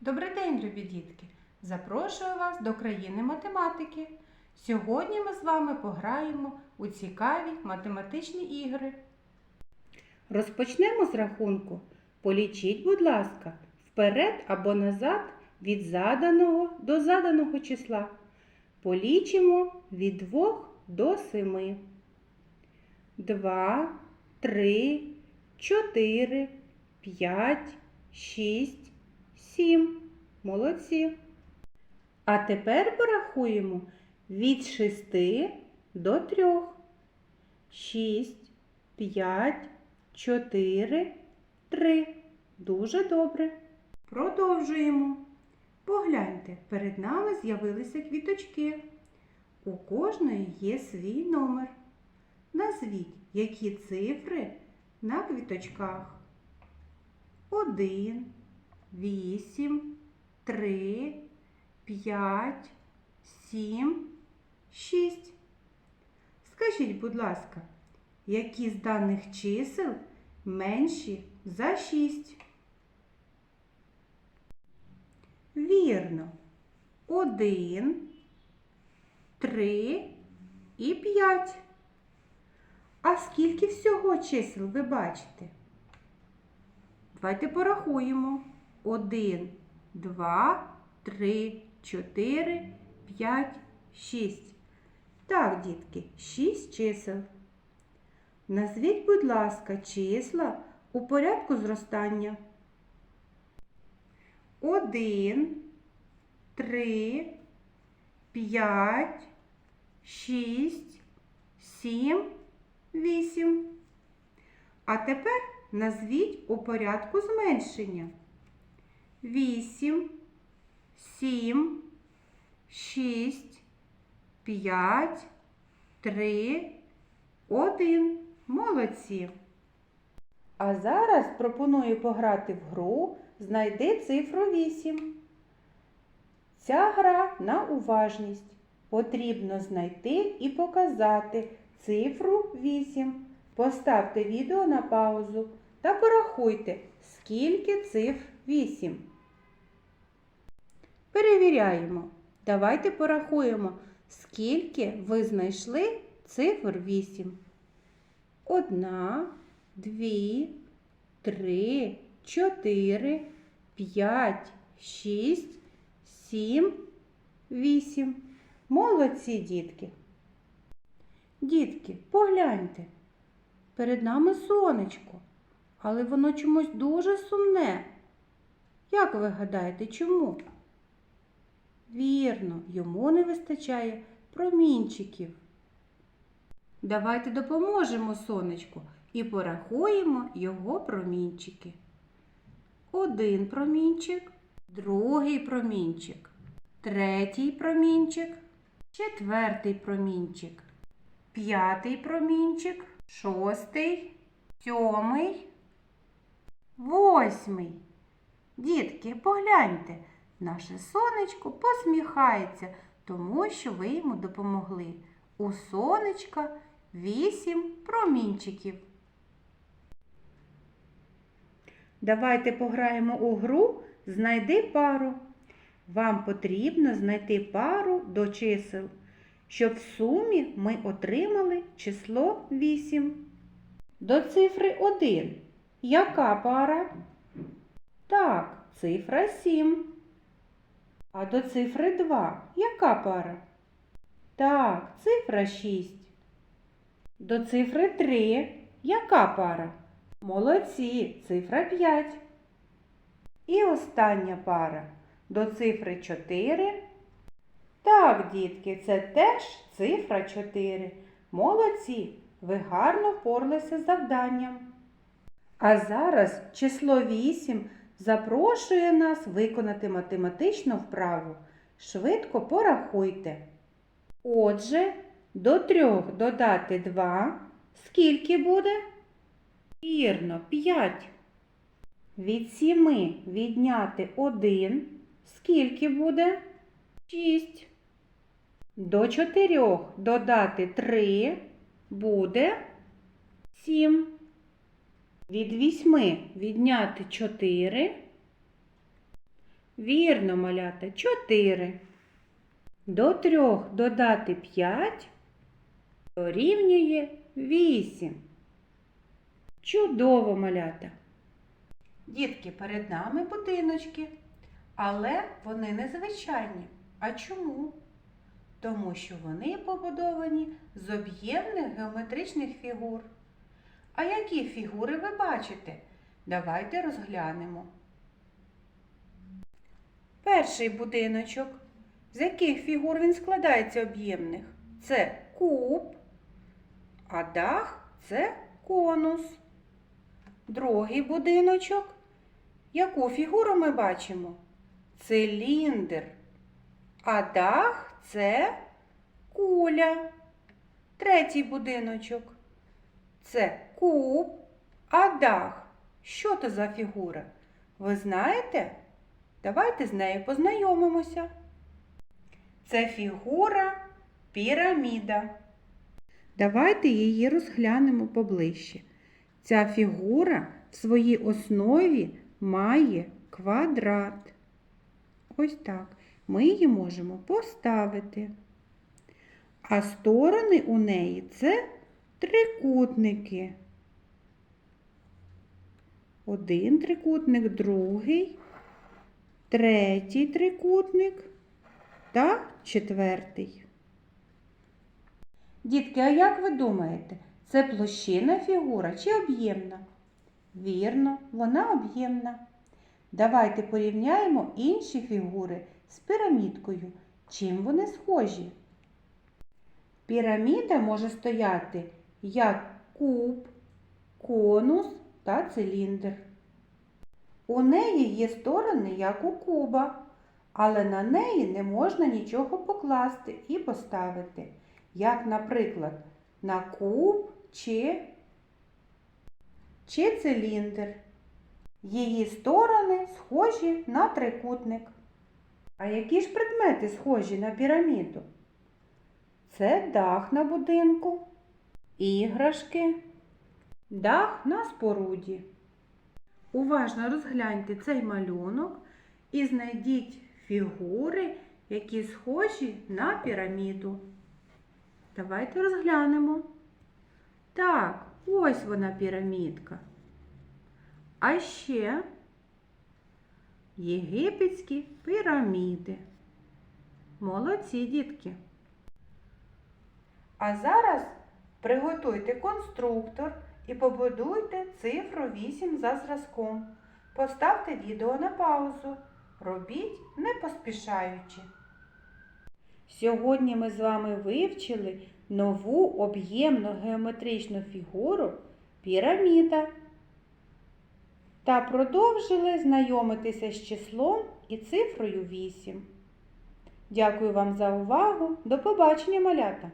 Добрий день, любі дітки! Запрошую вас до країни математики. Сьогодні ми з вами пограємо у цікаві математичні ігри. Розпочнемо з рахунку. Полічіть, будь ласка, вперед або назад від заданого до заданого числа. Полічимо від 2 до 7. 2, 3, 4, 5, 6, 7. Молодці. А тепер порахуємо від 6 до 3. 6, 5, 4, 3. Дуже добре. Продовжуємо. Погляньте, перед нами з'явилися квіточки. У кожної є свій номер. Назвіть, які цифри на квіточках. 1, 8, 3, 5, 7, 6. Скажіть, будь ласка, які з даних чисел менші за 6? Вірно. 1, 3 і 5. А скільки всього чисел ви бачите? Давайте порахуємо. 1, 2, 3, 4, 5, 6. Так, дітки, 6 чисел. Назвіть, будь ласка, числа у порядку зростання. 1, 3, 5, 6, 7, 8. А тепер назвіть у порядку зменшення. 8, 7, 6, 5, 3, 1. Молодці. А зараз пропоную пограти в гру Знайди цифру 8. Ця гра на уважність. Потрібно знайти і показати цифру 8. Поставте відео на паузу та порахуйте, скільки цифр 8. Перевіряємо. Давайте порахуємо, скільки ви знайшли цифр 8. Одна, дві, три, чотири, п'ять, шість, сім, вісім. Молодці, дітки. Дітки, погляньте. Перед нами сонечко, але воно чомусь дуже сумне. Як ви гадаєте, чому? Вірно, йому не вистачає промінчиків. Давайте допоможемо сонечку і порахуємо його промінчики. Один промінчик, другий промінчик, третій промінчик, четвертий промінчик, п'ятий промінчик, шостий, сьомий, восьмий. Дітки, погляньте, наше сонечко посміхається, тому що ви йому допомогли. У сонечка вісім промінчиків. Давайте пограємо у гру Знайди пару. Вам потрібно знайти пару до чисел, щоб в сумі ми отримали число 8. До цифри 1. Яка пара? Так, цифра 7. А до цифри 2. Яка пара? Так, цифра 6. До цифри 3. Яка пара? Молодці, цифра 5. І остання пара до цифри 4. Так, дітки, це теж цифра 4. Молодці, ви гарно впоралися з завданням. А зараз число 8 запрошує нас виконати математичну вправу. Швидко порахуйте. Отже, до 3 додати 2. Скільки буде? Вірно, 5. Від 7 відняти 1. Скільки буде? 6. До 4 додати 3 буде 7. Від 8 відняти 4 Вірно, малята, 4. До 3 додати 5 дорівнює 8. Чудово, малята. Дітки, перед нами будиночки, але вони незвичайні. А чому? Тому що вони побудовані з об'ємних геометричних фігур. А які фігури ви бачите? Давайте розглянемо. Перший будиночок. З яких фігур він складається об'ємних? Це куб, а дах це конус. Другий будиночок. Яку фігуру ми бачимо? Циліндр. А дах це куля. Третій будиночок. Це куб, а дах. Що то за фігура? Ви знаєте? Давайте з нею познайомимося. Це фігура піраміда. Давайте її розглянемо поближче. Ця фігура в своїй основі має квадрат. Ось так. Ми її можемо поставити. А сторони у неї це трикутники. Один трикутник, другий, третій трикутник та четвертий. Дітки, а як ви думаєте, це площина фігура чи об'ємна? Вірно, вона об'ємна. Давайте порівняємо інші фігури з пірамідкою. Чим вони схожі? Піраміда може стояти як куб, конус та циліндр. У неї є сторони, як у куба, але на неї не можна нічого покласти і поставити, як, наприклад, на куб чи, чи циліндр. Її сторони схожі на трикутник. А які ж предмети схожі на піраміду? Це дах на будинку, іграшки, дах на споруді. Уважно розгляньте цей малюнок і знайдіть фігури, які схожі на піраміду. Давайте розглянемо. Так, ось вона пірамідка. А ще єгипетські піраміди. Молодці дітки. А зараз приготуйте конструктор і побудуйте цифру 8 за зразком. Поставте відео на паузу. Робіть не поспішаючи. Сьогодні ми з вами вивчили нову об'ємну геометричну фігуру піраміда та продовжили знайомитися з числом і цифрою 8. Дякую вам за увагу. До побачення, малята!